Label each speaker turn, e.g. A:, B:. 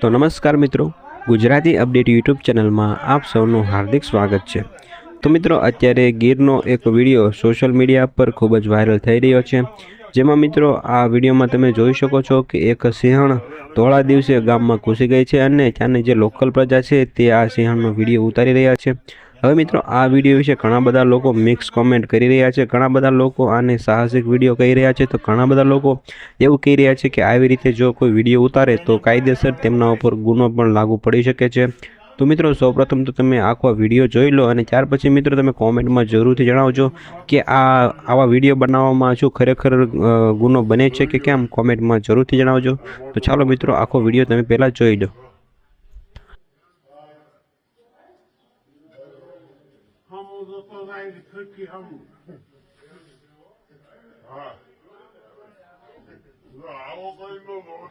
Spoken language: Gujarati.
A: તો નમસ્કાર મિત્રો, ગુજરાતી અપડેટ યુટ્યુબ ચેનલમાં આપ સૌનું હાર્દિક સ્વાગત છે. તો મિત્રો, અત્યારે ગીરનો એક વીડિયો સોશિયલ મીડિયા પર ખૂબ જ વાયરલ થઈ રહ્યો છે. જેમાં મિત્રો, આ વિડીયોમાં તમે જોઈ શકો છો કે એક સિંહણ ધોળા દિવસે ગામમાં ઘૂસી ગઈ છે અને ત્યાંની જે લોકલ પ્રજા છે તે આ સિંહણનો વીડિયો ઉતારી રહ્યા છે. હવે મિત્રો, આ વીડિયો વિશે ઘણા બધા લોકો મિક્સ કોમેન્ટ કરી રહ્યા છે. ઘણા બધા લોકો આને સાહસિક વીડિયો કહી રહ્યા છે. તો ઘણા બધા લોકો એવું કહી રહ્યા છે કે આવી રીતે જો કોઈ વીડિયો ઉતારે તો કાયદેસર તેમના ઉપર ગુનો પણ લાગુ પડી શકે છે. તો મિત્રો, સૌપ્રથમ તો તમે આખો વીડિયો જોઈ લો અને ત્યાર પછી મિત્રો તમે કોમેન્ટમાં જરૂરથી જણાવજો કે આ આવા વીડિયો બનાવવામાં શું ખરેખર ગુનો બને છે કે કેમ? કોમેન્ટમાં જરૂરથી જણાવજો. તો ચાલો મિત્રો, આખો વીડિયો તમે પહેલાં જોઈ લો.
B: hamur dat was eigenlijk Hukkie Hamur. Ja. Nou, ook in mijn